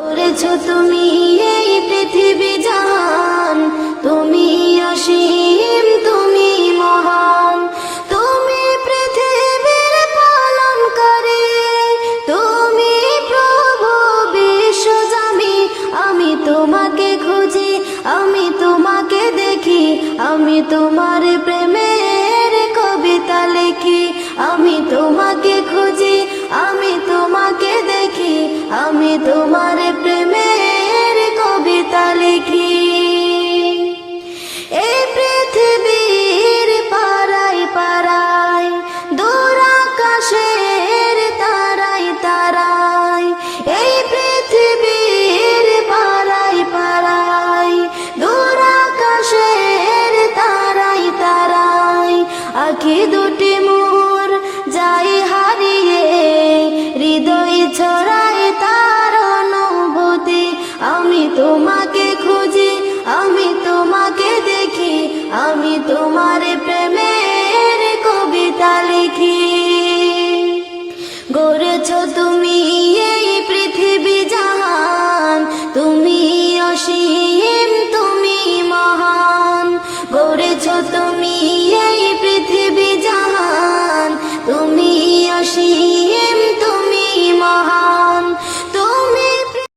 করেছ তুমি এই পৃথিবী জান তুমি অসীম, তুমি মহান। তুমি পৃথিবীর পালন করে তুমি প্রভু বিশ্বজামি আমি তোমাকে খুঁজি, আমি তোমাকে দেখি। আমি তোমার প্রেমের কবিতা লিখি। আমি পাখি দুটি মোর, যাই হারিয়ে হৃদয় ছড়ায় তার অনুভূতি। আমি তোমাকে খুঁজি, আমি তোমাকে দেখি, আমি তোমার প্রেমের কবিতা লিখি। গড়েছ তুমি